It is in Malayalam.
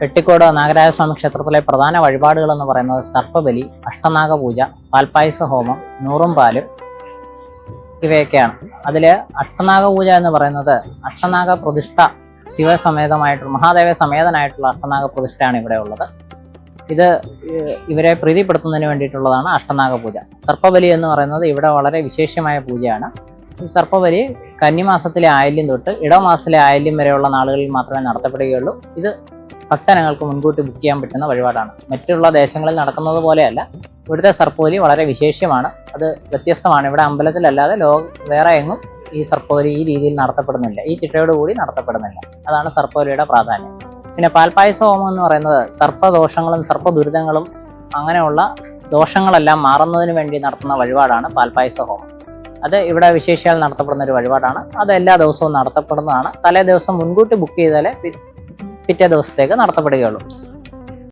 വെട്ടിക്കോട് നാഗരാജസ്വാമി ക്ഷേത്രത്തിലെ പ്രധാന വഴിപാടുകൾ എന്ന് പറയുന്നത് സർപ്പബലി അഷ്ടനാഗപൂജ പാൽപ്പായസ ഹോമം നൂറും പാൽ ഇവയൊക്കെയാണ്. അതിൽ അഷ്ടനാഗപൂജ എന്ന് പറയുന്നത് അഷ്ടനാഗ പ്രതിഷ്ഠ ശിവസമേതമായിട്ടുള്ള മഹാദേവ സമേതനായിട്ടുള്ള അഷ്ടനാഗ പ്രതിഷ്ഠയാണ് ഇവിടെ ഉള്ളത്. ഇത് ഇവരെ പ്രീതിപ്പെടുത്തുന്നതിന് വേണ്ടിയിട്ടുള്ളതാണ് അഷ്ടനാഗ പൂജ സർപ്പബലി എന്ന് പറയുന്നത് ഇവിടെ വളരെ വിശേഷമായ പൂജയാണ്. ഈ സർപ്പബലി കന്നിമാസത്തിലെ ആയില്യം തൊട്ട് ഇടമാസത്തിലെ ആയില്യം വരെയുള്ള നാളുകളിൽ മാത്രമേ നടത്തപ്പെടുകയുള്ളൂ. ഇത് ഭക്തജനങ്ങൾക്ക് മുൻകൂട്ടി ബുക്ക് ചെയ്യാൻ പറ്റുന്ന വഴിപാടാണ്. മറ്റുള്ള ദേശങ്ങളിൽ നടക്കുന്നത് പോലെയല്ല. ഇവിടുത്തെ സർപ്പോലി വളരെ വിശേഷ്യമാണ്. അത് വ്യത്യസ്തമാണ്. ഇവിടെ അമ്പലത്തിലല്ലാതെ ലോക വേറെ എങ്ങും ഈ സർപ്പോലി ഈ രീതിയിൽ നടത്തപ്പെടുന്നില്ല. ഈ ചിട്ടയോട് കൂടി നടത്തപ്പെടുന്നില്ല. അതാണ് സർപ്പോലിയുടെ പ്രാധാന്യം. പിന്നെ പാൽപ്പായസ ഹോമം എന്ന് പറയുന്നത് സർപ്പദോഷങ്ങളും സർപ്പദുരിതങ്ങളും അങ്ങനെയുള്ള ദോഷങ്ങളെല്ലാം മാറുന്നതിന് വേണ്ടി നടത്തുന്ന വഴിപാടാണ് പാൽപ്പായസ ഹോമം അത് ഇവിടെ വിശേഷിയാൽ നടത്തപ്പെടുന്ന ഒരു വഴിപാടാണ്. അത് എല്ലാ ദിവസവും നടത്തപ്പെടുന്നതാണ്. തലേ ദിവസം മുൻകൂട്ടി ബുക്ക് ചെയ്താലേ പിറ്റേ ദിവസത്തേക്ക് നടത്തപ്പെടുകയുള്ളൂ.